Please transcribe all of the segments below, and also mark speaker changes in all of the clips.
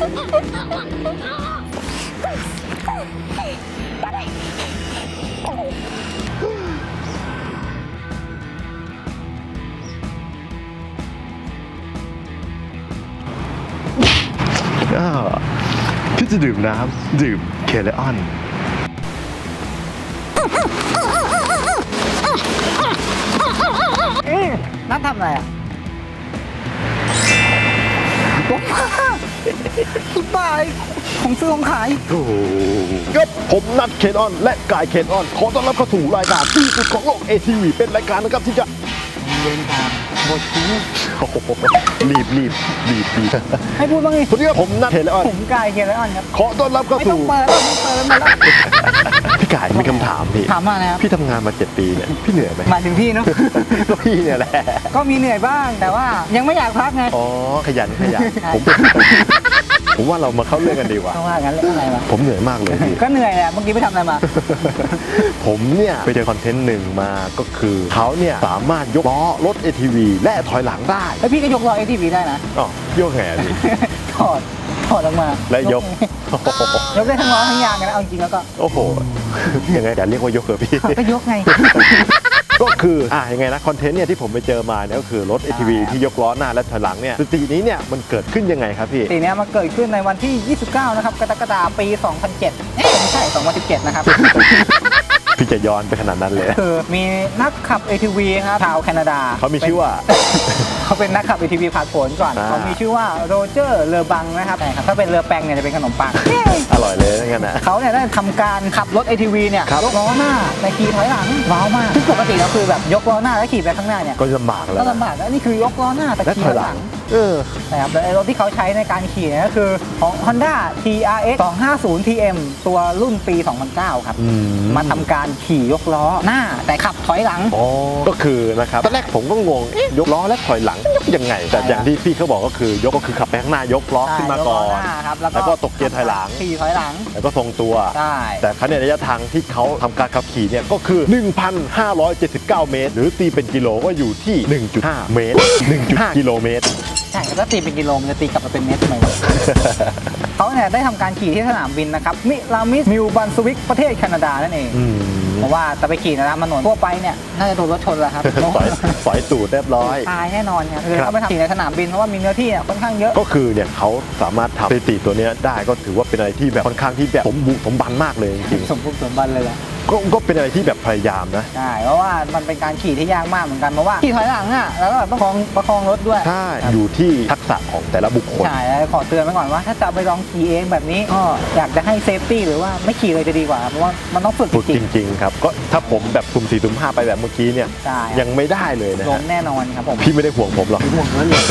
Speaker 1: ก็ที่จะดื่มน้ำดื่มเคเลออน
Speaker 2: นัดทำอะไรอะ บ้าไอ้ของซื้อของขาย
Speaker 1: ครับผมนัดเคนออนและกายเคนออน ขอต้อนรับเข้าสู่รายการที่สุดของโลก ATV เป็นรายการนะครับที่จะ
Speaker 2: เดินทาง บทคู
Speaker 1: โอ้โหรีบรีบรีบรีบ
Speaker 2: ให้พูดบ้างดิ
Speaker 1: สวัสดีครับผมนัดเคนออน
Speaker 2: ผมกายเคียร์ไลออนครับ
Speaker 1: ขอต้อนรับเข้า
Speaker 2: ไม่ต้อ
Speaker 1: สู่
Speaker 2: งเปิดแล้วไม่เปิดแล้วมาแล้ว
Speaker 1: พี่กายมีคำถามพี่
Speaker 2: ถามมานะครับ
Speaker 1: พี่ทำงานมา7ปีเนี่ยพี่เหนื่อยไหม
Speaker 2: หมายถึงพี่เนาะ
Speaker 1: ก็พี่เนี่ยแหละ
Speaker 2: ก็มีเหนื่อยบ้างแต่ว่ายังไม่อยากพักไง
Speaker 1: อ๋อขยันขยัน
Speaker 2: ใช่
Speaker 1: ผม ผมว่าเรามาเข้าเรื่องกันดีกว่า
Speaker 2: ต้องว่างั้นเลยอะไรวะ
Speaker 1: ผมเหนื่อยมากเลยพี่
Speaker 2: ก็เหนื่อยแหละเมื่อกี้ไปทำอะไรมา
Speaker 1: ผมเนี่ยไปเจอคอนเทนต์หนึ่งมาก็คือเขาเนี่ยสามารถยกล้อรถ ATV และถอยหลังได้
Speaker 2: แล้วพี่ก็ยกล้อเอทีวีได้นะ
Speaker 1: อ๋อโยกแห่ดิ
Speaker 2: ถอดถอดออกมา
Speaker 1: และยก
Speaker 2: ยกได้ทั้งล้อทั้งยางกันนะเอาจริงแล้วก็
Speaker 1: โอ้โหยังไงอย่าเรียกว่ายกเหรอพี่
Speaker 2: ก็ยกไง
Speaker 1: ก็ คืออะยังไงนะคอนเทนต์เนี่ยที่ผมไปเจอมาเนี่ยก็คือรถ ATV
Speaker 2: ใช่ครับ
Speaker 1: ที่ยกล้อหน้าและถอยหลังเนี่ยสถิตินี้เนี่ยมันเกิดขึ้นยังไงครับพี่
Speaker 2: สีเนี้ยมันเกิดขึ้นในวันที่ 29 นะครับกรกฎาคมปี 2007เอ๊ะไม่ใช่ 2017 นะครับ
Speaker 1: พี่จะย้อนไปขนาดนั้นเลย
Speaker 2: คือมีนักขับ ATV ครับชาวแคนาดา
Speaker 1: เขามีชื่อว่า
Speaker 2: เขาเป็นนักขับ ATV ผ่านผลก่อน
Speaker 1: อ่า
Speaker 2: เขามีชื่อว่าโรเจอร์เลอบังนะครับใช่ครับถ้าเป็นเรือแปงเนี่ยจะเป็นขนมปัง
Speaker 1: อร่อยเลยนั่นนะ
Speaker 2: เขาเนี่ยได้ทำการขับรถ ATV เนี่ย
Speaker 1: ครับ
Speaker 2: ยกล้อหน้าในขี่ถอยหลังว้าวมากซึ่งปกติแล้วคือแบบยกล้อหน้าแล้วขี่ไปข้างหน้าเนี่ย
Speaker 1: ก็ลำบากแล้
Speaker 2: ก็
Speaker 1: วนะ
Speaker 2: ลำบากแล้วนี่คือยกล้อหน้าแต่
Speaker 1: และ
Speaker 2: ขี่
Speaker 1: ถ
Speaker 2: ถ
Speaker 1: อ
Speaker 2: อยย
Speaker 1: ห
Speaker 2: ห
Speaker 1: ลั
Speaker 2: ลั
Speaker 1: ง
Speaker 2: ง
Speaker 1: เออ
Speaker 2: นะครับแล้วไอ้รถที่เขาใช้ในการขี่เนี่ยก็คือของ Honda TRX 250 TM ตัวรุ่นปี 2009 ครับ
Speaker 1: อืม
Speaker 2: มาทำการขี่ยกล้อหน้าแต่ขับถอยหลัง
Speaker 1: อ๋อก็คือนะครับตอนแรกผมก็งงเอ๊ะยกล้อและถอยหลังยกยังไง แต่อย่างที่พี่เขาบอกก็คือยกก็คือขับไปข้างหน้ายกล้อขึ้นมาก่อน
Speaker 2: ใช่ยล้หน้าครับ
Speaker 1: แล้วก็ตกเกียร์ถอยหลัง
Speaker 2: ขี่ถอยหลัง
Speaker 1: แล้วก็ทรงตัว
Speaker 2: ใช่
Speaker 1: แต่คันในระยะทางที่เขาทำการขับขี่เนี่ยก็คือ 1,579 เมตร หรือตีเป็นกิโลก็อยู่ที่ 1.5 เมตร 1.5 กิโลเมตร
Speaker 2: ใช่แล้วตีเป็นกิโลมันจะตีกลับมาเป็นเมตรทำไมวะ เขาเนี่ยได้ทำการขี่ที่สนามบินนะครับ มิลามิสมิวบันสวิกประเทศแคนาดานั่นเอง
Speaker 1: อืม
Speaker 2: เพราะว่าแต่ไปขี่ในร้านถนนทั่วไปเนี่ยน่าจะโดนรถชนแล้วครับ
Speaker 1: สอยสอยตูดเรียบร้อย
Speaker 2: ตายแน่นอนครับคือ
Speaker 1: ครับ
Speaker 2: เขาไปทำขี่ในสนามบินเพราะว่ามีเนื้อที่เนี่ยค่อนข้างเยอะ
Speaker 1: ก็คือเนี่ยเขาสามารถทำสถิติตัวเนี้ยได้ก็ถือว่าเป็นอะไรที่แบบค่อนข้างที่แบบสมบูรณ์สมบันมากเลยจริง
Speaker 2: สมบูรณ์สมบันเลยแหละ
Speaker 1: ๆ ก็ก็เป็นอะไรที่แบบพยายามนะ
Speaker 2: ใช่เพราะว่ามันเป็นการขี่ที่ยากมากเหมือนกันเพราะว่าขี่ถอยหลังอะแล้วก็แบบต้องประคองประคองรถด้วย
Speaker 1: ใช่อยู่ที่ทักษะของแต่ละบุคคล
Speaker 2: ใช่แล้วขอเตือนไว้ก่อนว่า ถ้าจะไปลองขี่เองแบบนี้ก็อยากจะให้เซฟตี้หรือว่าไม่ขี่เลยจะดีกว่าเพราะว่ามันต้องฝึก
Speaker 1: ฝึก
Speaker 2: จ
Speaker 1: จ
Speaker 2: ริง
Speaker 1: ริง ๆ ครับ ก็ถ้าผมแบบสุ่มสี่สุ่มห้าไปแบบเมื่อกี้เนี่ย
Speaker 2: ใช่
Speaker 1: ยังไม่ได้เลยนะ
Speaker 2: ล้
Speaker 1: ฮะ
Speaker 2: มแน่นอนครับผม
Speaker 1: พี่ไม่ได้ห่วงผมหรอก
Speaker 2: ห่วงนั่นเลย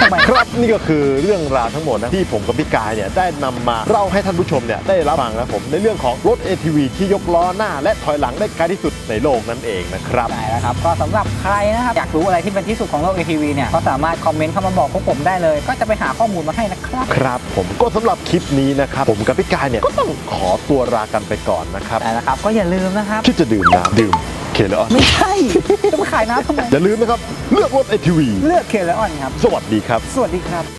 Speaker 2: ทำไม
Speaker 1: ครับนี่ก็คือเรื่องราวทั้งหมดนะที่ผมกับพี่กายเนี่ยได้นำมาเล่าให้ท่านผู้ชมเนี่ยได้รับฟังนะผมในเรื่องของรถ ATV ที่ยกล้อหน้าและถอยหลังได้ไกลที่สุดในโลกนั่นเองนะครับ
Speaker 2: ใช่แล้วครับ ก็สำหรับใครนะครับ อยากรู้อะไรที่เป็นที่สุดของโลก ATV เนี่ย ก็สามารถคอมเมนต์เข้ามาบอกพวกผมได้เลย ก็จะไปหาข้อมูลมาให้นะครับ
Speaker 1: ครับผมก็สำหรับคลิปนี้นะครับ ผมกับพี่กายเนี่ยก็ต้องขอตัวลากันไปก่อนนะครับ
Speaker 2: แต่นะครับ ก็อย่าลืมนะครับ
Speaker 1: ที่จะดื่มน้ำดื่มเคเลออน
Speaker 2: ไม่ใช่ จะมาขายน้ำทำไม
Speaker 1: อย่าลืมนะครับเลือกรถ ATV
Speaker 2: เลือกเคเลออนครับ
Speaker 1: สวัสดีครับ
Speaker 2: สวัสดีครับ